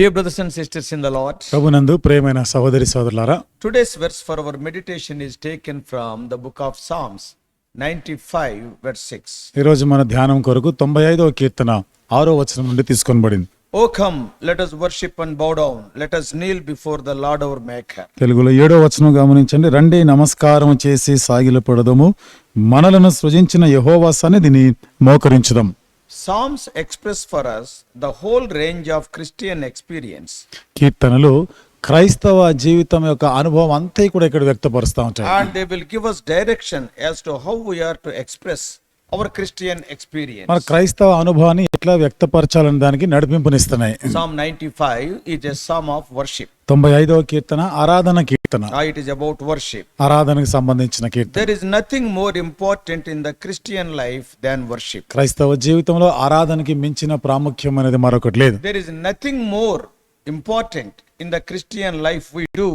Dear brothers and sisters in the Lord, ప్రభునందు ప్రేమైన సహోదరి సోదరులారా today's verse for our meditation is taken from the book of Psalms 95, verse 6. ఈరోజు మన ధ్యానం కొరకు తొంభై ఐదవ కీర్తన ఆరో వచనం నుండి తీసుకొనబడింది Oh, come, let us worship and bow down. Let us kneel before the Lord our Maker. తెలుగులో ఏడో వచనం గమనించండి రండి నమస్కారం చేసి సాగిలపడదము మనలను సృజించిన యహోవా సన్నిధిని మోకరించుదాం songs express for us the whole range of Christian experience కీర్తనలు క్రైస్తవ జీవితం యొక్క అనుభవం అంతా కూడా ఇక్కడ వ్యక్తపరుస్తూ ఉంటాయి. And they will give us direction as to how we are to express our Christian experience మన క్రైస్తవ అనుభవాన్ని ఎట్లా వ్యక్తపరచాలని దానికి నడిపింపునిస్తున్నాయి. Psalm ninety five is a psalm of worship తొంభై ఐదవ కీర్తన ఆరాధన కీర్తన. ఇట్ ఇస్ అబౌట్ వర్షిప్ ఆరాధనకి సంబంధించిన కీర్తన. There is nothing more important in the Christian life than worship క్రైస్తవ జీవితంలో ఆరాధనకి మించిన ప్రాముఖ్యం అనేది మరొకటి లేదు. There is nothing more important in the Christian life we do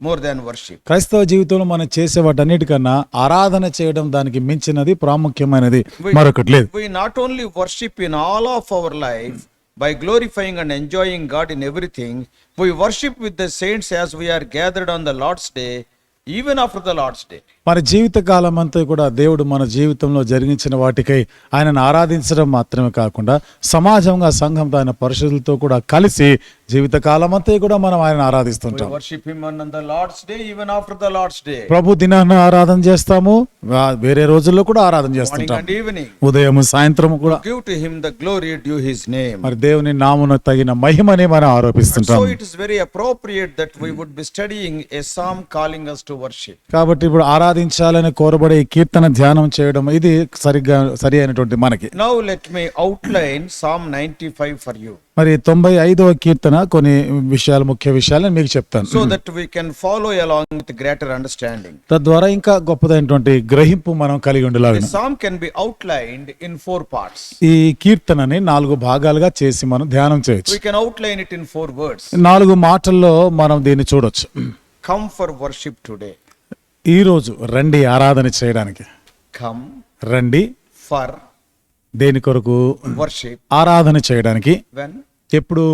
more than worship క్రైస్తవ జీవితంలో మనం చేసే వాటన్నిటికన్నా ఆరాధన చేయడం దానికి మించినది ప్రాముఖ్యమైనది మరొకటి లేదు. We not only worship in all of our life by glorifying and enjoying God in everything we worship with the saints as we are gathered on the Lord's day even after the Lord's day మన జీవిత కాలం అంతా కూడా దేవుడు మన జీవితంలో జరిగించిన వాటికై ఆయనను ఆరాధించడం మాత్రమే కాకుండా సమాజంగా సంఘంతో ఆయన పరిశుద్ధులతో కూడా కలిసి జీవిత కాలం అంతా కూడా మనం ఆయన ఆరాధిస్తుంటాం ప్రభు దినాన్ని ఆరాధన చేస్తాము వేరే రోజుల్లో కూడా ఆరాధన చేస్తుంటాం. ఉదయం సాయంత్రం కూడా Give to Him the glory due His name. మరి దేవుని నామున తగిన మహిమని మనం ఆరోపిస్తుంటాం it is very appropriate that we would be studying a psalm calling us to worship. కాబట్టి ఇప్పుడు సాధించాలని కోరబడే కీర్తన ధ్యానం చేయడం ఇది సరిగ్గా సరి అయినటువంటి మనకి. Now let me outline psalm ninety five for you మరి తొంభై ఐదవ కీర్తన కొన్ని విషయాలు ముఖ్య విషయాలు మీకు చెప్తాను. So that we can follow along with greater understanding తద్వారా ఇంకా గొప్పదైనటువంటి గ్రహింపు మనం కలిగి ఉండాలి psalm can be outline in four parts ఈ కీర్తనని నాలుగు భాగాలుగా చేసి మనం ధ్యానం చేయొచ్చు. We can outline it in four words నాలుగు మాటల్లో మనం దీన్ని చూడొచ్చు. కమ్ ఫర్ వర్షిప్ టుడే ఈ రోజు రండి ఆరాధన చేయడానికి. కమ్ రండి. ఫర్ దేని కొరకు? వర్షిప్ ఆరాధన చేయడానికి. వెన్ ఎప్పుడు?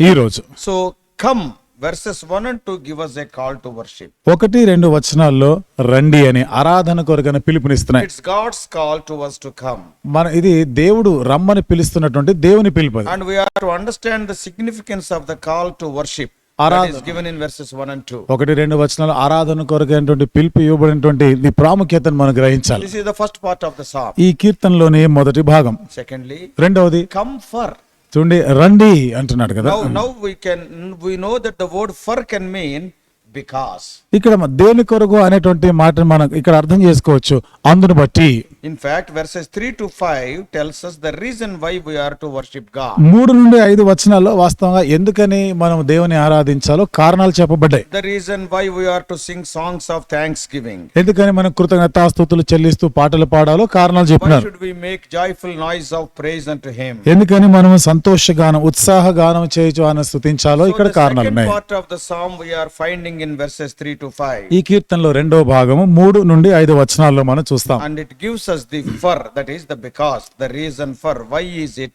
ఈ రోజు so come verses one and two give us a call to worship ఒకటి రెండు వచనాల్లో రండి అని ఆరాధన కొరకు అని పిలుపునిస్తున్నాయి. It's God's call to us to come మన ఇది దేవుడు రమ్మని పిలుస్తున్నటువంటి దేవుని పిలుపు and we are to understand the significance of the call to worship ఒకటి రెండు వచనాలు ఆరాధన కొరకైనటువంటి పిలుపు ఇవ్వబడినటువంటి ప్రాముఖ్యతను మనం గ్రహించాలి. ఫస్ట్ పార్ట్ ఆఫ్ ద ఈ కీర్తనలోని మొదటి భాగం. సెకండ్లీ రెండవది కమ్ ఫర్ చూడండి రండి అంటున్నాడు కదా. Now know that the for can mean because ఇక్కడ దేని కొరకు అనేటువంటి మాటను మనం ఇక్కడ అర్థం చేసుకోవచ్చు. అందును బట్టి in fact verses three to five tells the reason why we are to వర్షిప్గా మూడు నుండి ఐదు వచనాల్లో వాస్తవంగా ఎందుకని మనం దేవుని ఆరాధించాలో కారణాలు చెప్పబడ్డాయి. The reason why we are to sing songs of thanksgiving ఎందుకని మనం కృతజ్ఞతా స్తుతులు చెల్లిస్తూ పాటలు పాడాలో కారణాలు చెప్పినారు. Should we make noise of praise and hymn ఎందుకని మనం సంతోష గానం ఉత్సాహ గానం చేయొచ్చు అని స్థుతించాలో ఇక్కడ కారణాలు ఉన్నాయి. Part of the song we are finding five ఈ కీర్తనలో రెండో భాగము మూడు నుండి ఐదు వచనాల్లో మనం చూస్తాం. And it gives us the for that is the because the reason for why is it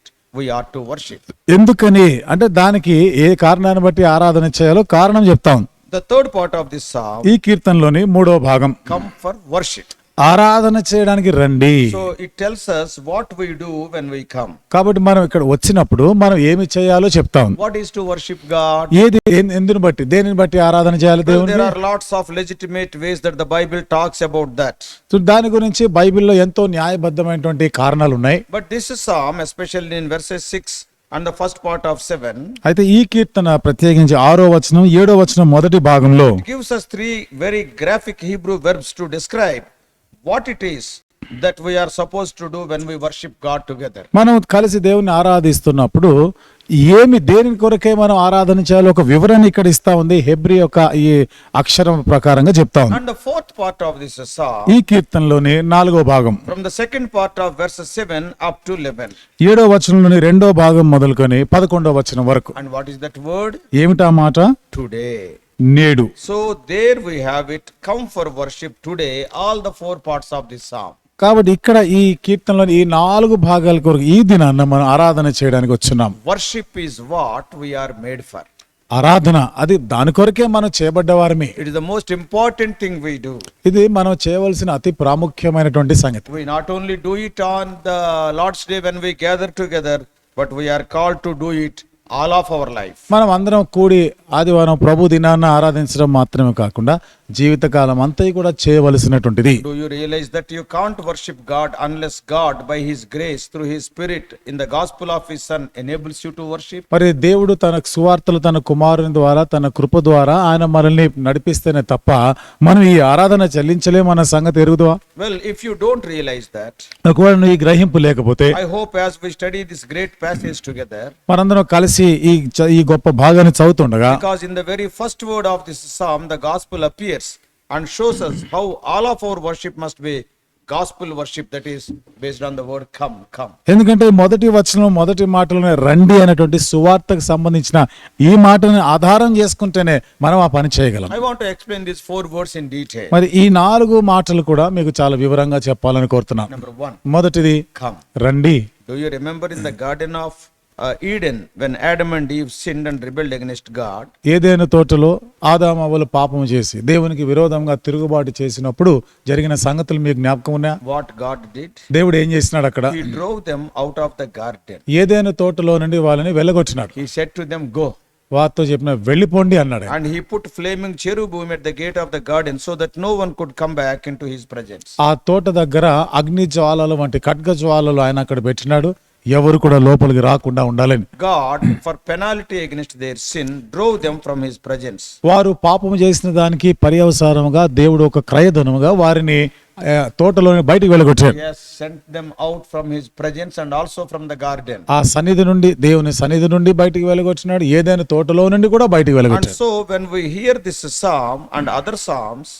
ఎందుకని? అంటే దానికి ఏ కారణాన్ని బట్టి ఆరాధన చేయాలో కారణం చెప్తాం. The third part of this song ఈ కీర్తనలోని మూడో భాగం. కమ్ ఫర్ వర్షిప్ ఆరాధన చేయడానికి రండి So it tells us what we do when we come. కాబట్టి మనం ఇక్కడ వచ్చినప్పుడు మనం ఏమి చేయాలో చెప్తాం What is to worship God? ఏది ఎందుని బట్టి దేనిని బట్టి ఆరాధన చేయాలి దేవుని there are lots of legitimate ways that the Bible talks about that. దాని గురించి బైబిల్లో ఎంతో న్యాయబద్ధమైనటువంటి కారణాలు ఉన్నాయి But this psalm, especially in verses 6 and the first part of 7, అయితే ఈ కీర్తన ప్రత్యేకించి ఆరో వచనం ఏడో వచనం మొదటి భాగంలో gives us three very graphic Hebrew verbs to describe what it is that we are suppose to do when we worship God together మనం కలిసి దేవుని ఆరాధిస్తున్నప్పుడు ఏమి దేని కొరకే మనం ఆరాధన చేయాలి ఒక వివరణ ఇక్కడ ఇస్తా ఉంది. హెబ్రి యొక్క ఈ అక్షరం ప్రకారంగా చెప్తా ఉంది. And fourth part of this song ఈ కీర్తనలోని నాలుగో భాగం. From the second part of verse seven up to 11 ఏడో వచనంలోని రెండో భాగం మొదలుకొని 11వ వచనం వరకు. And what is that word ఏమిటా మాట? టుడే నేడు. So there we have it come for worship today all the four parts of this song కాబట్టి ఇక్కడ ఈ కీర్తనలోని ఈ నాలుగు భాగాల కొరకు ఈ దినాన్న మనం ఆరాధన చేయడానికి వచ్చున్నాం. Worship is what we are made for ఆరాధన అది దాని కొరకే మనం చేయబడ్డ వారమే it the most important thing we do ఇది మనం చేయవలసిన అతి ప్రాముఖ్యమైనటువంటి సంగతి. We not only do it on the Lord's day when we gather together but we are called to do it all of our life మనం అందరం కూడి ఆదివారం ప్రభు దినాన్ని ఆరాధించడం మాత్రమే కాకుండా జీవితకాలం అంతా కూడా చేయవలసినటువంటిది. Do you realize that you can't worship God unless God by his grace through his spirit in the gospel of his son enables you to worship మరి దేవుడు తన సువార్తలు తన కుమారుని ద్వారా తన కృప ద్వారా ఆయన మనల్ని నడిపిస్తేనే తప్ప మనం ఈ ఆరాధన చెల్లించలే మన సంగతి ఎరుగుదా well if you don't realize that ఒకవేళ ఈ గ్రహింపు లేకపోతే I hope as we study this great passage together మనందరం కలిసి ఈ ఈ గొప్ప భాగాన్ని చదువుతుండగా because in the very first word of this psalm the gospel appear appears and shows us how all of our worship must be gospel worship, that is based on the word come, come. ఎందుకంటే మొదటి వచనం మొదటి మాటలోనే రండి అనేటువంటి సువార్తకు సంబంధించిన ఈ మాటని ఆధారం చేసుకుంటేనే మనం ఆ పని చేయగలం I want to explain these four words in detail. మరి ఈ నాలుగు మాటలు కూడా మీకు చాలా వివరంగా చెప్పాలని కోరుతున్నాను Number one, మొదటిది come. రండి Do you remember in the Garden of Eden when Adam and Eve and rebelled against God ఏదైనా తోటలో ఆదామవలు పాపం చేసి దేవునికి విరోధంగా తిరుగుబాటు చేసినప్పుడు జరిగిన సంగతులు మీకు జ్ఞాపకం ఉన్నా వాట్ గాడ్ డిడ్ దేవుడు ఏం చేసినాడు అక్కడ? He drove out of the garden ఏదైనా తోటలో నుండి వాళ్ళని వెళ్ళగొచ్చినాడు ఈ సెట్ టు దెం గో వాతో చెప్పిన వెళ్ళిపోండి అన్నాడు. అండ్ హి పుట్ ఫ్లేమింగ్ చెరువు భూమి at the gate of the garden so that no one could come back into his presence ఆ తోట దగ్గర అగ్ని జ్వాలలు వంటి ఖడ్గ జ్వాలలు ఆయన అక్కడ పెట్టినాడు. ఎవరు కూడా లోపలికి రాకుండా ఉండాలని. God for penalty against their sin drove them from his presence వారు పాపం చేసిన దానికి పర్యవసారముగా దేవుడు ఒక క్రయధనముగా వారిని తోటలోని బయటికి వెళ్ళగొట్టాడు. Sent them out from his presence and also from the garden ఆ సన్నిధి నుండి దేవుని సన్నిధి నుండి బయటికి వెళ్ళగొచ్చినాడు ఏదైనా తోటలో నుండి కూడా బయటికి వెళ్ళగొట్టాడు. So when we hear this psalm and other psalms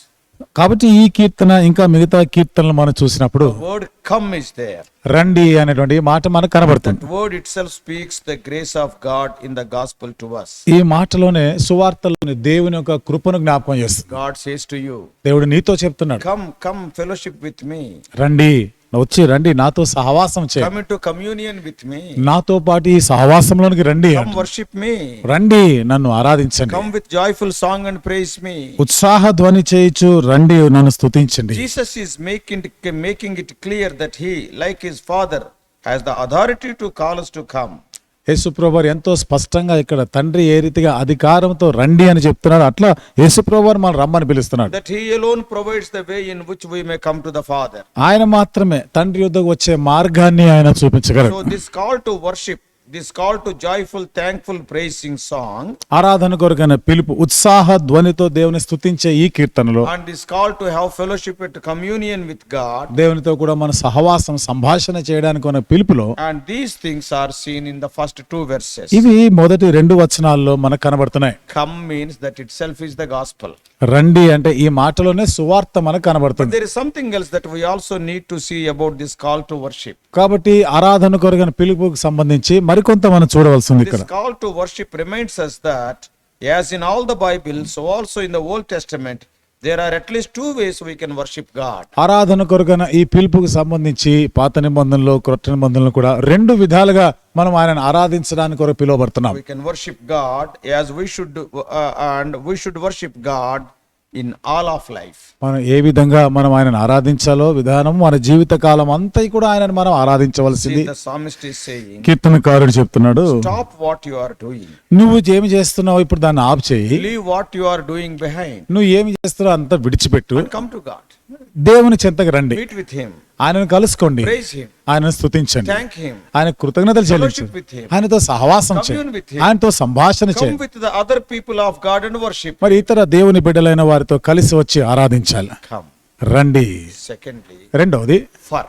కాబట్టి ఈ కీర్తన ఇంకా మిగతా కీర్తనలు మనం చూసినప్పుడు రండి అనేటువంటి మాట మనకు కనబడుతుంది. ఈ మాటలోనే సువార్తలోని దేవుని యొక్క కృపను జ్ఞాపకం చేస్తుంది. దేవుడు నీతో చెప్తున్నాడు. Come come fellowship with me రండి. వచ్చి రండి నాతో సహవాసం చేయండి. నాతో పాటు ఈ సహవాసంలోనికి రండి వర్షిప్ మీ రండి నన్ను ఆరాధించండి. Come with joyful song and praise మీ ఉత్సాహ ధ్వని చేయొచ్చు రండి నన్ను స్తుతించండి. Jesus is making making it clear that he like his father has the authority to call to come యేసుప్రభువారు ఎంతో స్పష్టంగా ఇక్కడ తండ్రి ఏ రీతిగా అధికారంతో రండి అని చెప్తున్నాడు. అట్లా యేసుప్రభువారు మనం రమ్మని పిలుస్తున్నాడు. The way in which we may come to the Father. ఆయన మాత్రమే తండ్రి యుద్ధకు వచ్చే మార్గాన్ని ఆయన చూపించగలరు this call to worship, this call to joyful thankful praising song ఆరాధన కొరకైన పిలుపు ఉత్సాహ ధ్వనితో దేవుని స్థుతించే ఈ కీర్తనలో and this call to have fellowship it communion with God దేవునితో కూడా మన సహవాసం సంభాషణ చేయడానికి ఉన్న పిలుపులో and these things are seen in the first two verses ఇవి మొదటి రెండు వచనాల్లో మనకు కనబడుతున్నాయి. Come means that itself is the gospel రండి అంటే ఈ మాటలోనే సువార్త మనకు కనబడుతుంది. There is that we also need to see about this call to worship కాబట్టి ఆరాధన కొరకు పిలుపుకు సంబంధించి మరికొంత మనం చూడవలసి ఉంది ఇక్కడ. Call to worship reminds us that as in all the Bible also in the Old Testament there are at least two ways we can worship God ఆరాధన కొరకన ఈ పిలుపుకు సంబంధించి పాత నిబంధనలు క్రొత్త నిబంధనలు కూడా రెండు విధాలుగా మనం ఆయనను ఆరాధించడానికి కొరకు పిలువబడుతున్నాం. We can worship God as we should and we should worship God in all of life మనం ఏ విధంగా మనం ఆయనను ఆరాధించాలో విధానం మన జీవిత కాలం అంతా కూడా ఆయనను మనం ఆరాధించవలసింది. కీర్తనకారుడు చెప్తున్నాడు stop what you are doing నువ్వు ఏమి చేస్తున్నావు ఇప్పుడు దాన్ని ఆఫ్ చేయి. What you are doing behind నువ్వు ఏమి చేస్తున్నావు అంతా విడిచిపెట్టు. కమ్ టు గాడ్ దేవుని చింతకు రండి. ఆయనను కలుసుకోండి. ఆయనను స్థుతించండి ఆయన కృతజ్ఞతలు చెల్లించు. ఆయనతో సహవాసం చేయండి ఆయనతో సంభాషణ చేయండి మరి ఇతర దేవుని బిడ్డలైన వారితో కలిసి వచ్చి ఆరాధించాలి. రండి. రెండవది ఫర్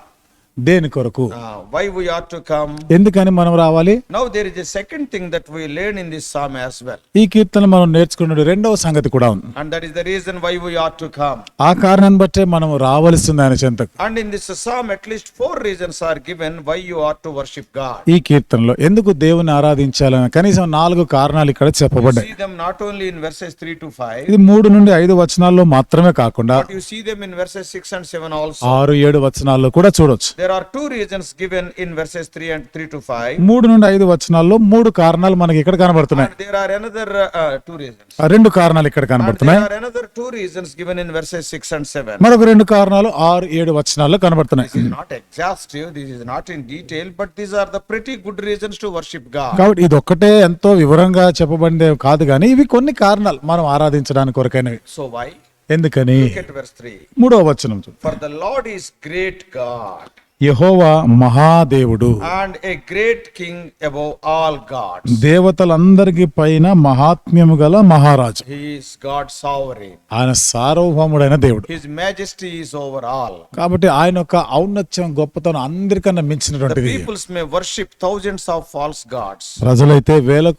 దేని కొరకు? Why we are to come ఎందుకని మనం రావాలి? Now there is second thing that we learn in this psalm as well ఈ కీర్తన మనం నేర్చుకున్నది రెండవ సంగతి కూడా ఉంది. And that is the reason why we are to come ఆ కారణం బట్టే మనం రావాల్సింది అనే చింతకు. అండ్ ఇన్ దిస్ సామ్ అట్ least four reasons are given why you are to worship God ఈ కీర్తనలో ఎందుకు దేవుని ఆరాధించాలని కనీసం నాలుగు కారణాలు ఇక్కడ చెప్పబడ్డాయి. See them not only in verses 3 to 5 ఇది 3 నుండి 5 వచనాల్లో మాత్రమే కాకుండా you see them in verses 6 and 7 also 6 7 వచనాల్లో కూడా చూడొచ్చు. There are two reasons given in verses 3 and 3 to 5. మూడు నుండి ఐదు వచనాల్లో మూడు కారణాలు మనకి ఇక్కడ కనబడుతున్నాయి And there are another uh, uh, two reasons. ఆ రెండు కారణాలు ఇక్కడ కనబడుతున్నాయి there are another two reasons given in verses 6 and 7. మరొక రెండు కారణాలు ఆరు ఏడు వచనాల్లో కనబడుతున్నాయి This is not exhaustive, this is not in detail, but these are the pretty good reasons to worship God. కాబట్టి ఇది ఒక్కటే ఎంతో వివరంగా చెప్పబడిందే కాదు కానీ ఇవి కొన్ని కారణాలు మనం ఆరాధించడానికి కొరకైనవి So why? ఎందుకని Look at verse 3. మూడవ వచనం. For the Lord is great God యహోవా మహాదేవుడు. And a great king above all gods దేవతలందరికి పైన మహాత్మ్యము గల మహారాజు. హిస్ గాడ్ సావరీ ఆయన సార్వభౌముడైన దేవుడు. His majesty is over all కాబట్టి ఆయన ఒక ఔన్నత్యం గొప్పతనం అందరికన్నా మించినటువంటిది. Peoples may worship thousands of false gods ప్రజలైతే వేల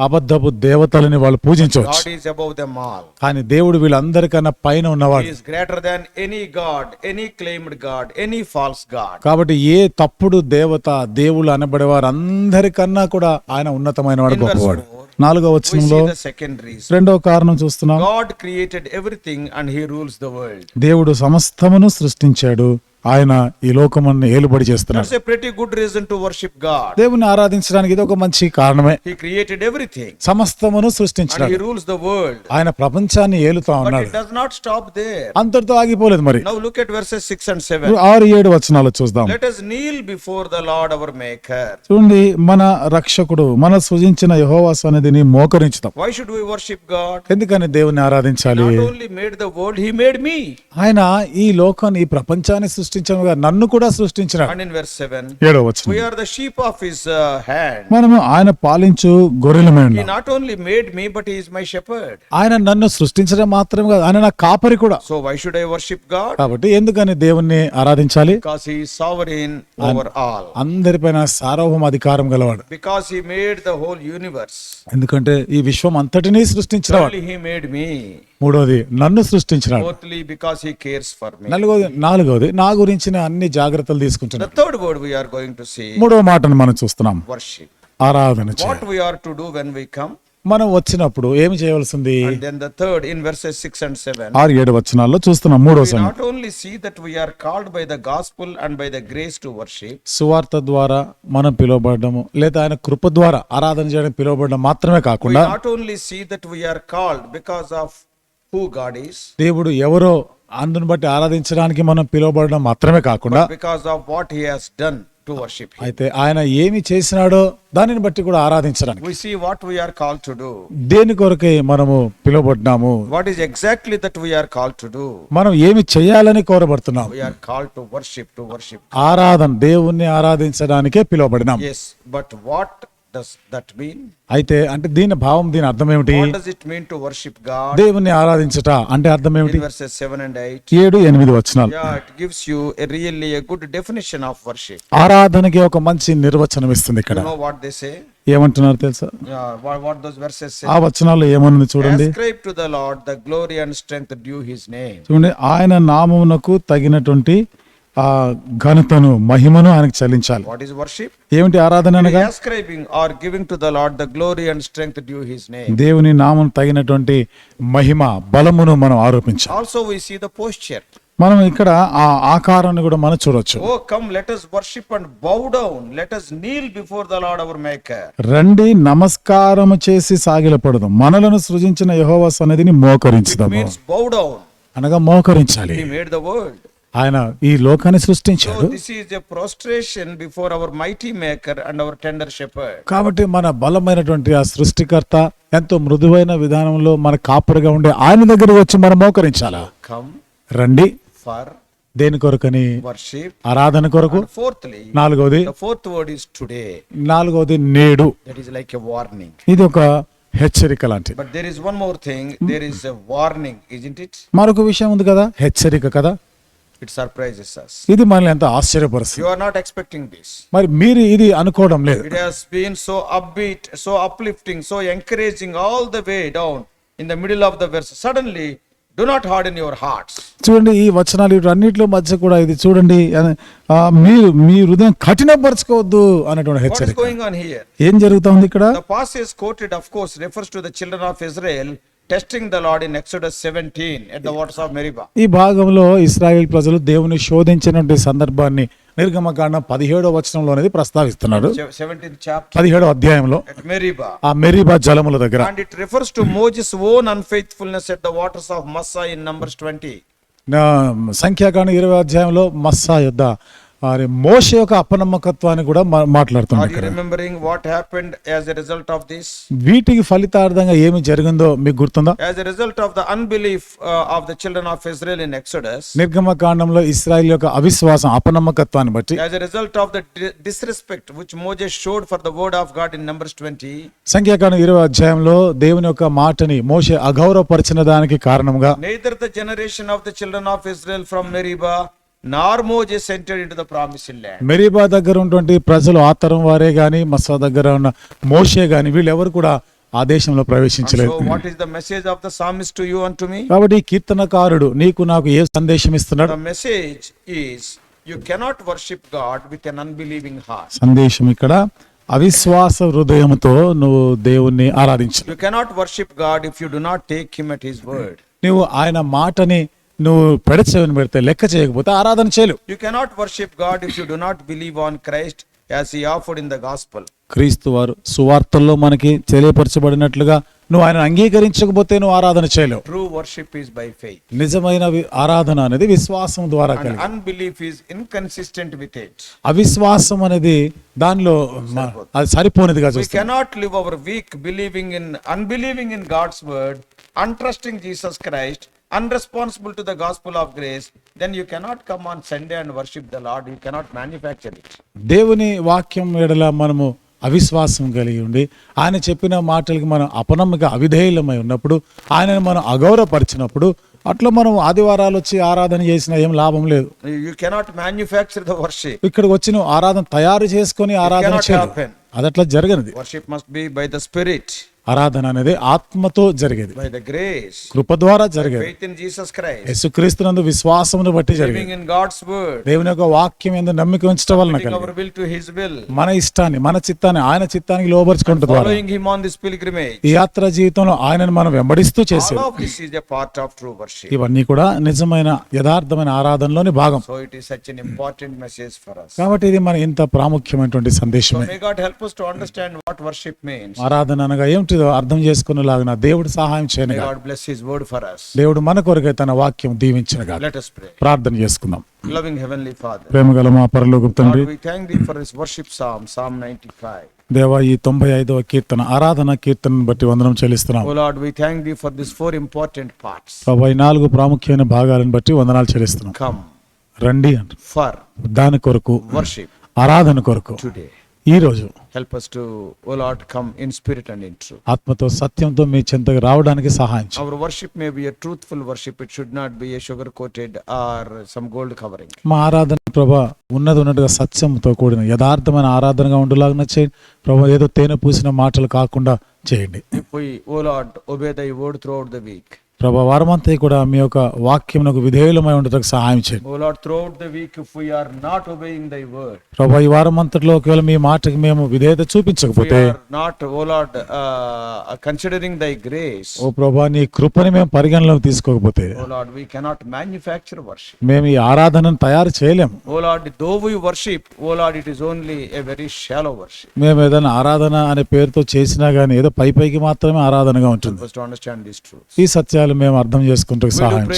అబద్ధపు దేవతలని వాళ్ళు పూజించవచ్చు. కానీ దేవుడు వీళ్ళందరికన్నా పైన ఉన్నవాడు. Greater than any god any claimed god any false god కాబట్టి ఏ తప్పుడు దేవత దేవుళ్ళు అనబడే వారు అందరికన్నా కూడా ఆయన ఉన్నతమైన వాడు గొప్పవాడు. నాలుగో వచనంలో రెండవ కారణం చూస్తున్నాం. God created everything and he rules the world దేవుడు సమస్తమును సృష్టించాడు. ఆయన ఈ లోకమని ఏలుబడి చేస్తున్నారు. ప్రతి good reason to worship God దేవుని ఆరాధించడానికి ఇది ఒక మంచి కారణమే. హి క్రియేటెడ్ ఎవ్రీథింగ్ సమస్తమును సృష్టించాడు హి రూల్స్ ద వరల్డ్ ఆయన ప్రపంచాన్ని ఏలుతా ఉన్నాడు. స్టాప్ దేర్ అంతటితో ఆగిపోలేదు మరి. Now look at verses 6 and 7 ఆరు ఏడు వచనాలు చూద్దాం. Kneel us before the Lord our maker చూడండి మన రక్షకుడు మన సృజించిన యెహోవా అనేది మోకరించుతాం. Why should we worship God ఎందుకని దేవుని ఆరాధించాలి? Only made the world made me ఆయన ఈ లోకాన్ని ఈ ప్రపంచాన్ని సృష్టించాను నన్ను కూడా సృష్టించిన ఏడో వచ్చిన మనము ఆయన పాలించు గొర్రెల not only made me but is my shepherd ఆయన నన్ను సృష్టించడం మాత్రం కాదు. ఆయన నా కాపరి కూడా. సో వై షుడ్ ఐ వర్షిప్గా కాబట్టి ఎందుకని దేవుణ్ణి ఆరాధించాలి? Because he sovereign over all అందరిపైన సార్వభౌమ అధికారం గలవాడు. Because he made the whole universe ఎందుకంటే ఈ విశ్వం అంతటిని సృష్టించిన హి మేడ్ మీ మూడవది నన్ను సృష్టించిన fourthly because he cares for me నాలుగోది నా గురించి అన్ని జాగ్రత్తలు తీసుకుంటున్నాడు. Third word going to see మాటను మనం చూస్తున్నాం. ఆరాధన వి కమ్ మనం వచ్చినప్పుడు ఏమి చేయవలసింది? Then third in verses and 7 ఆరు ఏడు వచనాల్లో చూస్తున్నాం మూడో సంగతి. Not only called by the gospel and by the grace to worship సువార్త ద్వారా మనం పిలువబడ్డము లేదా ఆయన కృప ద్వారా ఆరాధన చేయడం పిలువబడడం మాత్రమే కాకుండా not only see that we are called because of who God దేవుడు ఎవరో అందును బట్టి ఆరాధించడానికి మనం పిలువబడడం మాత్రమే కాకుండా because of what he has done to worship అయితే ఆయన ఏమి చేసినాడో దానిని బట్టి కూడా ఆరాధించడానికి. We see what we are called దేని కొరకే మనము పిలువబడ్డాము what is exactly that we are called to do మనం ఏమి చేయాలని కోరబడుతున్నాం? We are called to worship to worship ఆరాధన దేవుణ్ణి ఆరాధించడానికే పిలువబడినాం. Yes but what does that mean? అయితే అంటే దీని భావం దీని అర్థం ఏమిటి does it mean to worship God? దేవుణ్ణి ఆరాధించట అంటే అర్థం ఏమిటి verses 7 and 8. ఏడు ఎనిమిది వచనాలు Yeah, it gives you a really a good definition of worship. ఆరాధనకి ఒక మంచి నిర్వచనం ఇస్తుంది ఇక్కడ know what they say? ఏమంటున్నారు తెలుసా those verses say? ఆ వచనాల్లో ఏమన్నది చూడండి Ascribe to the Lord the glory and strength due his name. చూడండి ఆయన నామమునకు తగినటువంటి ఆ ఘనతను మహిమను ఆయనకు చెల్లించాలి. వాట్ ఇస్ వర్షిప్ ఏమిటి ఆరాధన అనగా? Ascribing or giving to the Lord the glory and strength due his name దేవుని నామం తగినటువంటి మహిమ బలమును మనం ఆరోపించాలి. Also we see the posture మనం ఇక్కడ ఆ ఆకారాన్ని కూడా మనం చూడొచ్చు. Come let us worship and bow let us kneel before the Lord our రండి నమస్కారం చేసి సాగిలపడదు. మనలను సృజించిన యెహోవా సన్నిధిని మోకరించుదాము. ఇట్ డౌన్ అనగా మోకరించాలి. హి ద వరల్డ్ ఆయన ఈ లోకాన్ని సృష్టించాడు. This is a prostration before our mighty maker and our tender shepherd కాబట్టి మన బలమైనటువంటి ఆ సృష్టికర్త ఎంతో మృదువైన విధానంలో మన కాపరిగా ఉండే ఆయన దగ్గర వచ్చి మనం మోకరించాలా? కమ్ రండి. ఫర్ దేని కొరకని? వర్షిప్ ఆరాధన కొరకు. ఫోర్త్లీ నాలుగోది ఫోర్త్ వర్డ్ ఇస్ టుడే నాలుగోది నేడు. దట్ లైక్ వార్నింగ్ ఇది ఒక హెచ్చరిక లాంటిది. But there is one more thing there is a warning is it మరొక విషయం ఉంది కదా? హెచ్చరిక కదా? ఇట్ సర్ప్రైజెస్ ఇది మన ఎంత ఆశ్చర్యపరుస్తుంది. You are not expecting this మరి మీరు ఇది అనుకోవడం లేదు. It has been so upbeat so uplifting so encouraging all the way down in the middle of the verse suddenly do not hard your hearts చూడండి ఈ వచనాలు అన్నిటిలో మధ్య కూడా ఇది చూడండి మీరు మీ హృదయం కఠినపరచుకోవద్దు అనేటువంటి హెచ్చరిక. ఏం జరుగుతుంది ఇక్కడ? The quoted of course refers to the children of Israel testing the Lord in Exodus 17 at the waters of Meribah. ఈ భాగంలో ఇస్రాయేల్ ప్రజలు దేవుని శోధించినటువంటి సందర్భాన్ని నిర్గమకాండం పదిహేడో వచనంలో అనేది ప్రస్తావిస్తున్నాడు Se- 17th chapter పదిహేడో అధ్యాయంలో. ఆ మెరీబా జలముల దగ్గర And it refers to Moses' own unfaithfulness at the waters of Massah in Numbers 20. నా సంఖ్యాకాండ ఇరవై అధ్యాయంలో మస్సా యుద్ధ మరి మోష యొక్క అపనమ్మకత్వాన్ని కూడా మాట్లాడుతున్నాం what happened as a result of this వీటికి ఫలితార్థంగా ఏమి జరిగిందో మీకు గుర్తుందా? As a result of the unbelief of the children of Israel in Exodus నిర్గమ కాండంలో ఇజ్రాయెల్ యొక్క అవిశ్వాసం అపనమ్మకత్వాన్ని బట్టి as a result of the disrespect which Moses showed for the word of God in Numbers 20 సంఖ్యాకాండం 20 అధ్యాయంలో దేవుని యొక్క మాటని మోషే అగౌరవపరిచిన దానికి కారణంగా neither generation of the children of Israel from Meribah nor Moses enter into the promise land Meribah దగ్గర ఉన్నటువంటి ప్రజలు ఆ తరం వారే గాని మసా దగ్గర ఉన్న మోషే గాని వీళ్ళెవరు కూడా ఆ దేశంలో ప్రవేశించలేదు. What is the message of the psalms to you and me కాబట్టి కీర్తనకారుడు నీకు నాకు ఏ సందేశం ఇస్తున్నాడు? The message is you cannot worship God with an unbelieving heart సందేశం ఇక్కడ అవిశ్వాస హృదయంతో నువ్వు దేవుణ్ణి ఆరాధించు. You cannot worship God if you do not take him at his word నువ్వు ఆయన మాటని నువ్వు పెడచేవని పెడితే లెక్క చేయకపోతే ఆరాధన చేయలేవు. You cannot worship God if you do not believe on Christ as he offered in the gospel క్రీస్తు వారు సువార్తల్లో మనకి తెలియపరచబడినట్లుగా నువ్వు ఆయన అంగీకరించకపోతే నువ్వు ఆరాధన చేయలేవు. True worship is by faith నిజమైన ఆరాధన అనేది విశ్వాసం ద్వారా కలిగి unbelief is inconsistent with it అవిశ్వాసం అనేది దానిలో అది సరిపోనిది కాదు we cannot live our week believing in unbelieving in God's word untrusting Jesus Christ unresponsible to the gospel of grace. Then you cannot come on Sunday and worship the Lord. You cannot manufacture it. దేవుని వాక్యం ఎడల మనము అవిశ్వాసం కలిగి ఉండి ఆయన చెప్పిన మాటలకి మనం అపనమ్మక అవిధేయులమై ఉన్నప్పుడు ఆయనను మనం అగౌరవపరిచినప్పుడు అట్లా మనం ఆదివారాలు వచ్చి ఆరాధన చేసినా ఏం లాభం లేదు You cannot manufacture the worship. ఇక్కడికి వచ్చి నువ్వు ఆరాధన తయారు చేసుకొని ఆరాధన happen. అది అట్లా జరగనిది Worship must be by the Spirit, ఆరాధన అనేది ఆత్మతో జరిగేది. కృప ద్వారా జరిగేది. నందు విశ్వాసమును బట్టి జరిగింది. దేవుని యొక్క వాక్యం ఎందుకు నమ్మిక ఉంచడం వలన మన ఇష్టాన్ని మన చిత్తాన్ని ఆయన చిత్తానికి లోపరుచుకుంటుంది ఈ యాత్ర జీవితంలో ఆయనను మనం వెంబడిస్తూ చేసే ఇవన్నీ కూడా నిజమైన యథార్థమైన ఆరాధనలోని భాగం. ఇంపార్టెంట్ మెసేజ్ కాబట్టి ఇది మన ఇంత ప్రాముఖ్యమైనటువంటి సందేశం ఆరాధన అనగా ఏమిటి? ఏమిటిదో అర్థం చేసుకునేలాగిన దేవుడు సహాయం చేయనుగా God bless His word for us. దేవుడు మన కొరకై తన వాక్యం Let us pray. ప్రార్థన చేసుకుందాం Loving Heavenly Father, ప్రేమగల మా పరలోక తండ్రి we thank Thee for this worship psalm, Psalm 95. దేవా ఈ తొంభై ఐదవ కీర్తన ఆరాధన కీర్తనను బట్టి వందనం చెల్లిస్తున్నాం Oh Lord, we thank Thee for these four important parts. ప్రభా నాలుగు ప్రాముఖ్యమైన భాగాలను బట్టి వందనాలు చెల్లిస్తున్నాం Come రండి అంట for దాని కొరకు worship ఆరాధన కొరకు today. ఈ రోజు help us to O Lord come in spirit and in truth ఆత్మతో సత్యంతో మీ చింతకు రావడానికి సహాయం our worship may be a truthful worship it should not be a sugar coated or some gold covering మా ఆరాధన ప్రభ ఉన్నది ఉన్నట్టుగా సత్యంతో కూడిన యథార్థమైన ఆరాధనగా ఉండలాగిన చేయండి. ప్రభు ఏదో తేనె పూసిన మాటలు కాకుండా చేయండి. O Lord obey thy word through the week ప్రభా వారమంతా కూడా మీ యొక్క వాక్యమునకు విధేయులమై ఉండటం సహాయం చేయండి. ప్రభా ఈ వారం అంతట్లో ఒకవేళ మీ మాటకి మేము విధేయత చూపించకపోతే not O Lord considering thy grace O ప్రభా నీ కృపని మేము పరిగణలోకి తీసుకోకపోతే O Lord we cannot manufacture worship మేము ఈ ఆరాధనను తయారు చేయలేము. O Lord though we worship O Lord it is only a very shallow worship మేము ఏదైనా ఆరాధన అనే పేరుతో చేసినా గానీ ఏదో పై పైకి మాత్రమే ఆరాధనగా ఉంటుంది. ఈ సత్యాలు మేము అర్థం చేసుకుంటూ సహాయం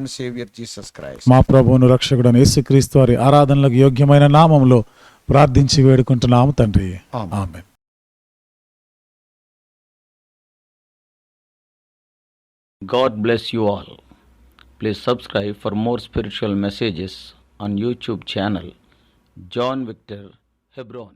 and Savior Jesus Christ. మా ప్రభువును రక్షకుడని యేసుక్రీస్తు వారి ఆరాధనలకు యోగ్యమైన నామంలో ప్రార్థించి వేడుకుంటున్నాము తండ్రి ఆమేన్. ఆమె God bless you all. Please subscribe for more spiritual messages on YouTube channel John Victor Hebron.